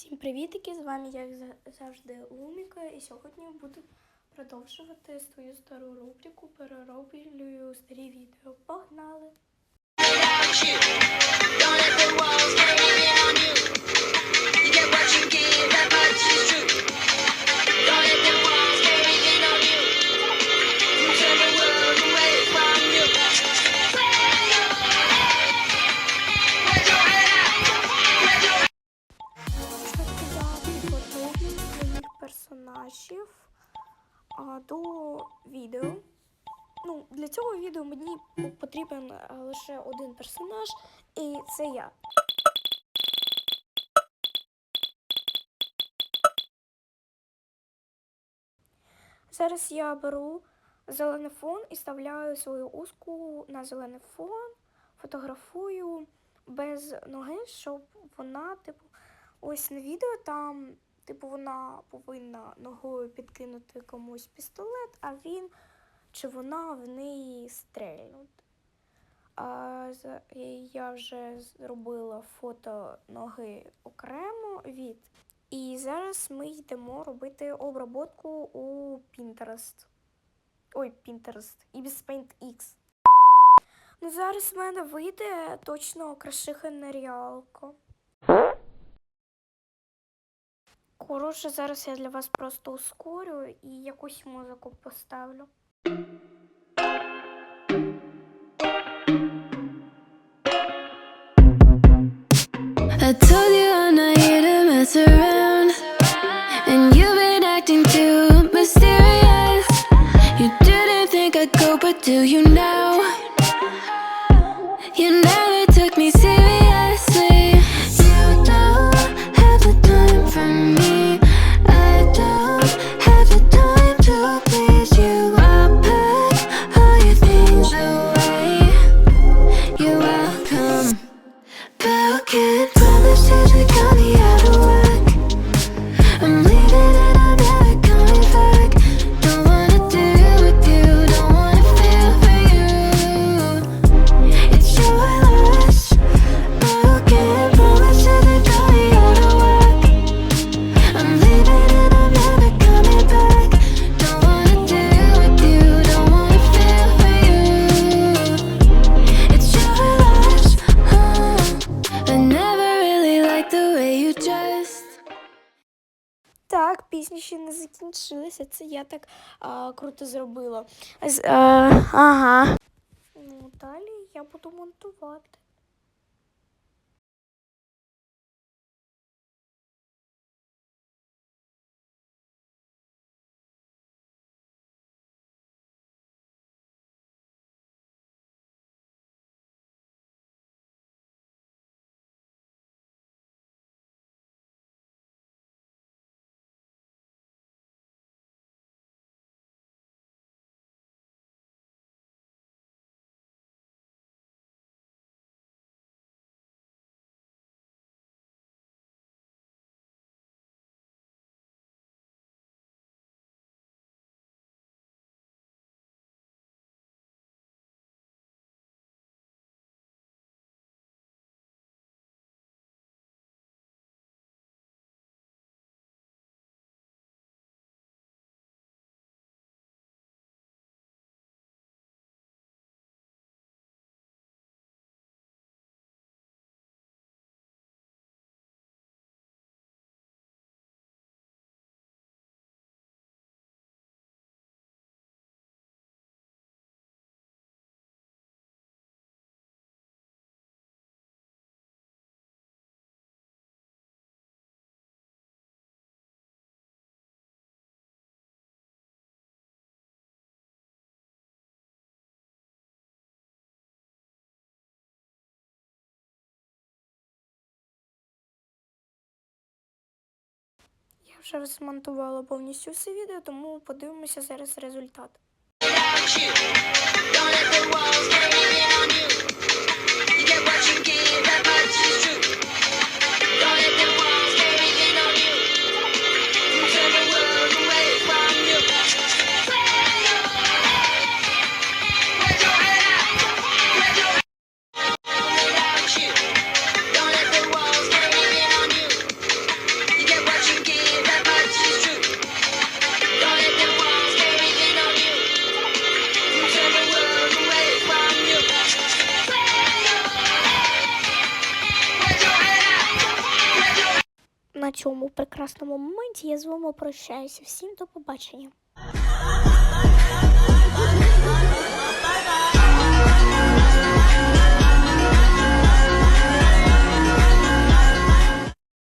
Всім привітики! З вами як завжди Луміка, і сьогодні буду продовжувати свою стару рубрику Перероблюю старі відео. Погнали! Персонажів а, до відео. Ну, для цього відео мені потрібен лише один персонаж, і це я. Зараз я беру зелений фон і вставляю свою узку на зелений фон, фотографую без ноги, щоб вона, типу, ось на відео там, типу, вона повинна ногою підкинути комусь пістолет, а він чи вона в неї стрельнути. А я вже зробила фото ноги окремо від. І зараз ми йдемо робити обработку у Pinterest. Ой, Pinterest. І без Paint X. Ну, зараз в мене вийде точно крашиха нереалка. Коротше, зараз я для вас просто ускорю і якусь музику поставлю. I told you I'm not here to mess around. And you've been acting too mysterious. You didn't think I'd go, but do you now? You never decision, county you. Так, пісня ще не закінчилася. Це я так а, круто зробила. З, а, ага. Ну, далі я буду монтувати. Вже змонтувала повністю все відео, тому подивимося зараз результат. цьому прекрасному моменті я з вами прощаюся. Всім до побачення.